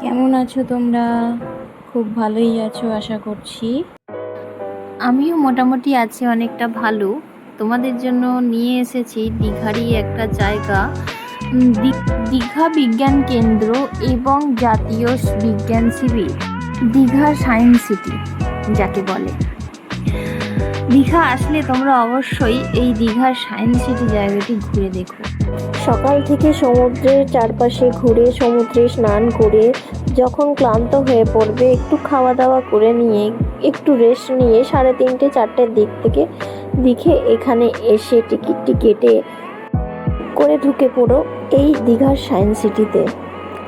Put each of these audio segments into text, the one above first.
কেমন আছো তোমরা? খুব ভালোই আছো, আশা করছি। আমিও মোটামুটি আছি, অনেকটা ভালো। তোমাদের জন্য নিয়ে এসেছি দীঘারই একটা জায়গা। দীঘা বিজ্ঞান কেন্দ্র এবং জাতীয় বিজ্ঞান শিবির। দীঘা সায়েন্স সিটি, যাকে বলে। দীঘা আসলে তোমরা অবশ্যই এই দীঘার সায়েন্স সিটি জায়গাটি ঘুরে দেখো। সকাল থেকে সমুদ্রের চারপাশে ঘুরে সমুদ্রে স্নান করে যখন ক্লান্ত হয়ে পড়বে, একটু খাওয়া দাওয়া করে নিয়ে, একটু রেস্ট নিয়ে সাড়ে তিনটে চারটের দিক থেকে দিকে এখানে এসে টিকিটটি কেটে করে ঢুকে পড়ো এই দীঘার সায়েন্স সিটিতে।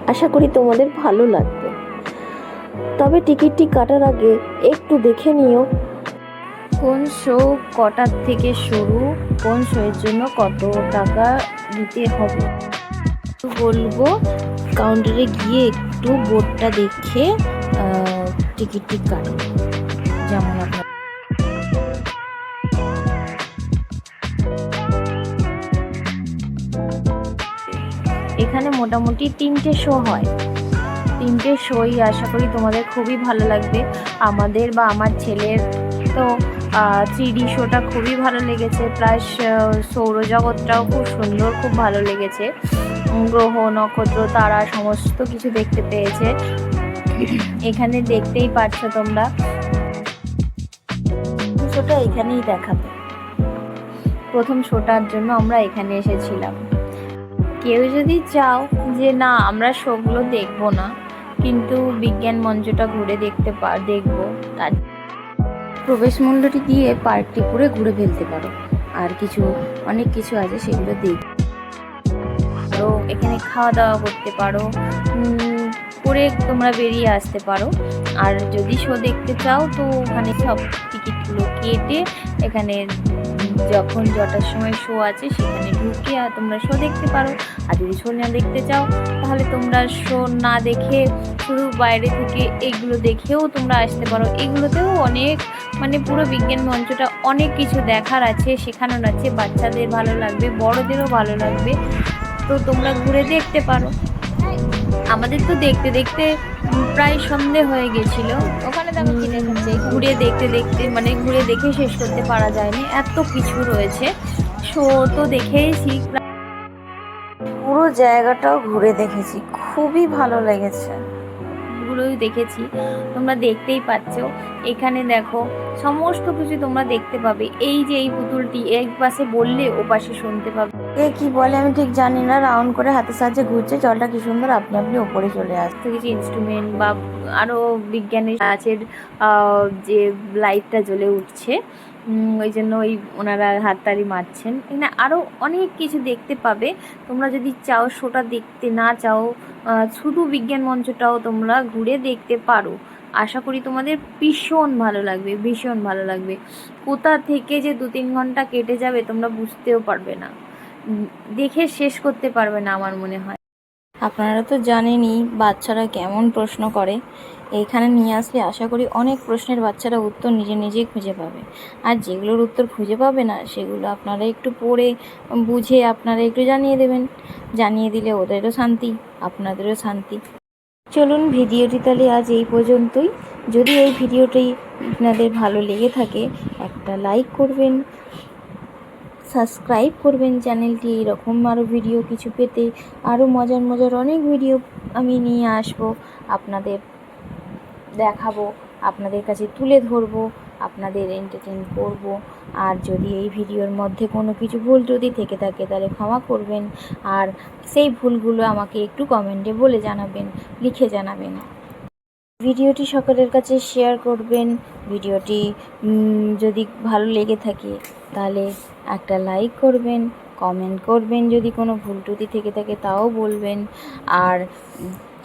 আশা করি তোমাদের ভালো লাগবে। তবে টিকিটটি কাটার আগে একটু দেখে নিও কোন শো কটার থেকে শুরু? কোন শোয়ের জন্য কত টাকা দিতে হবে? বলব কাউন্টারে গিয়ে একটু বোর্ডটা দেখে আহ, টিকিটটি কাটো। যেমন আপনার এখানে মোটামুটি তিনটে শো হয়। তিনটে শোই আশা করি তোমাদের খুবই ভালো লাগবে। আমাদের বা আমার ছেলের তো থ্রি শোটা খুবই ভালো লেগেছে। প্লাস সৌরজগৎটাও খুব সুন্দর, খুব ভালো লেগেছে। গ্রহ, নক্ষত্র, তারা সমস্ত কিছু দেখতে পেয়েছে। এখানে দেখতেই পাচ্ছ তোমরা। শোটা এখানেই দেখাবে। প্রথম শোটার জন্য আমরা এখানে এসেছিলাম। কেউ যদি চাও যে না, আমরা শোগুলো দেখব না, কিন্তু বিজ্ঞান মঞ্চটা ঘুরে দেখতে পার দেখব, তার প্রবেশ মূল্যটি দিয়ে পার্কটি পুরো ঘুরে ফেলতে পারো। আর কিছু, অনেক কিছু আছে সেগুলো দেখ। তো এখানে খাওয়া দাওয়া করতে পারো। করে তোমরা বেরিয়ে আসতে পারো। আর যদি শো দেখতে চাও, তো ওখানে সব টিকিটগুলো কেটে এখানে যখন যটার সময় শো আছে, সেখানে ঢুকে আর তোমরা শো দেখতে পারো। আর যদি শো না দেখতে চাও, তাহলে তোমরা শো না দেখে শুধু বাইরে থেকে এগুলো দেখেও তোমরা আসতে পারো। এগুলোতেও অনেক মানে পুরো বিজ্ঞান মঞ্চটা অনেক কিছু দেখার আছে, শেখানোর আছে, বাচ্চাদের ভালো লাগবে, বড়দেরও ভালো লাগবে। তো তোমরা ঘুরে দেখতে পারো। আমাদের তো দেখতে দেখতে প্রায় সন্ধে হয়ে গেছিল। ওখানে দেখো কি দেখাচ্ছে? ঘুরে দেখতে দেখতে মানে ঘুরে দেখে শেষ করতে পারা যায়নি। এত কিছু রয়েছে। শো তো দেখেইছি। পুরো জায়গাটাও ঘুরে দেখেছি। খুবই ভালো লেগেছে। গুলোই দেখেছি। তোমরা দেখতেই পাচ্ছ। এখানে দেখো সমস্ত কিছু তোমরা দেখতে পাবে। এই যে এই পুতুলটি এক পাশে বললে ও পাশে শুনতে পাবে। এ কি বলে আমি ঠিক জানি না রাউন্ড করে হাতের সাহায্যে ঘুরছে জলটা কি সুন্দর আপনি আপনি ওপরে চলে আসছে কিছু ইনস্ট্রুমেন্ট বা আরও বিজ্ঞানের আছে যে লাইটটা জ্বলে উঠছে। ওই জন্য ওই ওনারা হাততালি মারছেন। এখানে আরও অনেক কিছু দেখতে পাবে। তোমরা যদি চাও শোটা দেখতে না চাও শুধু বিজ্ঞান মঞ্চটাও তোমরা ঘুরে দেখতে পারো। আশা করি তোমাদের ভীষণ ভালো লাগবে, ভীষণ ভালো লাগবে। কোথা থেকে যে দু তিন ঘণ্টা কেটে যাবে তোমরা বুঝতেও পারবে না। দেখে শেষ করতে পারবে না আমার মনে হয়। আপনারা তো জানেনই বাচ্চারা কেমন প্রশ্ন করে। এখানে নিয়ে আসলে আশা করি অনেক প্রশ্নের বাচ্চারা উত্তর নিজে নিজেই খুঁজে পাবে। আর যেগুলোর উত্তর খুঁজে পাবে না, সেগুলো আপনারা একটু পড়ে বুঝে আপনারা একটু জানিয়ে দেবেন। জানিয়ে দিলে ওদেরও শান্তি, আপনাদেরও শান্তি। চলুন ভিডিওটি তাহলে আজ এই পর্যন্তই। যদি এই ভিডিওটি আপনাদের ভালো লেগে থাকে, একটা লাইক করবেন, সাবস্ক্রাইব করবেন চ্যানেলটি। এরকম আরও ভিডিও কিছু পেতে আরও মজার মজার অনেক ভিডিও আমি নিয়ে আসব আপনাদের। দেখাবো, আপনাদের কাছে তুলে ধরবো, আপনাদের এন্টারটেন করব। আর যদি এই ভিডিওর মধ্যে কোনো কিছু ভুল যদি থেকে থাকে, তাহলে ক্ষমা করবেন। আর সেই ভুলগুলো আমাকে একটু কমেন্টে বলে জানাবেন, লিখে জানাবেন। ভিডিওটি সকলের কাছে শেয়ার করবেন। ভিডিওটি যদি ভালো লেগে থাকে, তাহলে একটা লাইক করবেন। কমেন্ট করবেন। যদি কোনো ভুল ত্রুটি থেকে থাকে তাও বলবেন। আর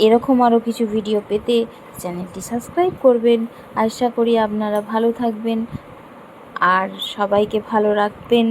এরকম আরও কিছু ভিডিও পেতে চ্যানেলটি সাবস্ক্রাইব করবেন। আশা করি আপনারা ভালো থাকবেন। আর সবাইকে ভালো রাখবেন।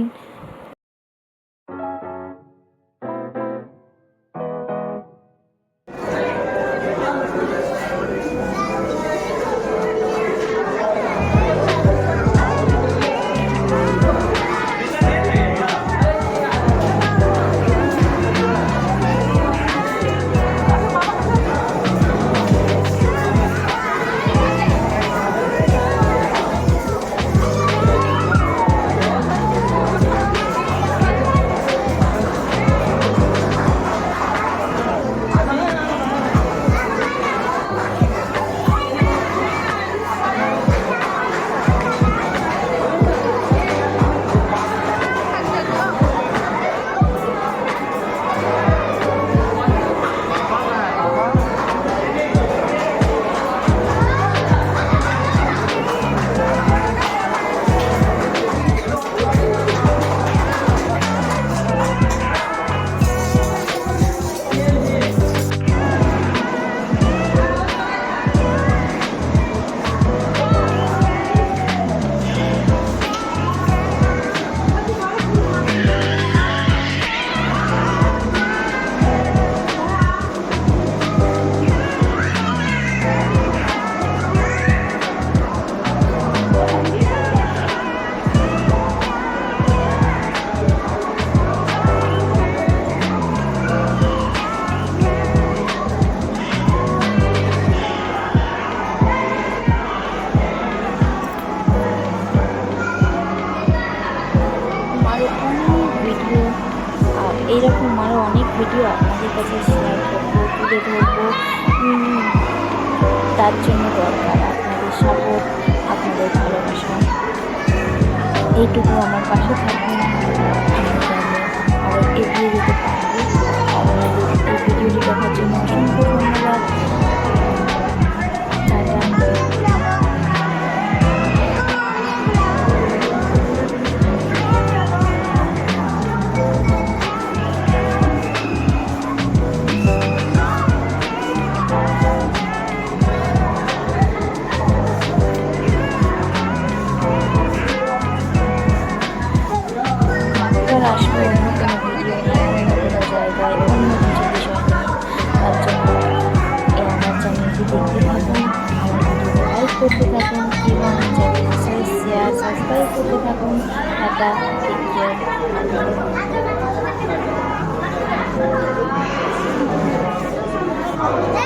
কাছে শেয়ার করব তুলে ধরবো তার জন্য দরকার আপনাদের সাপোর্ট আপনাদের ভালোবাসা। এইটুকু আমার পাশে থাকবে। sulit aku ada video Thank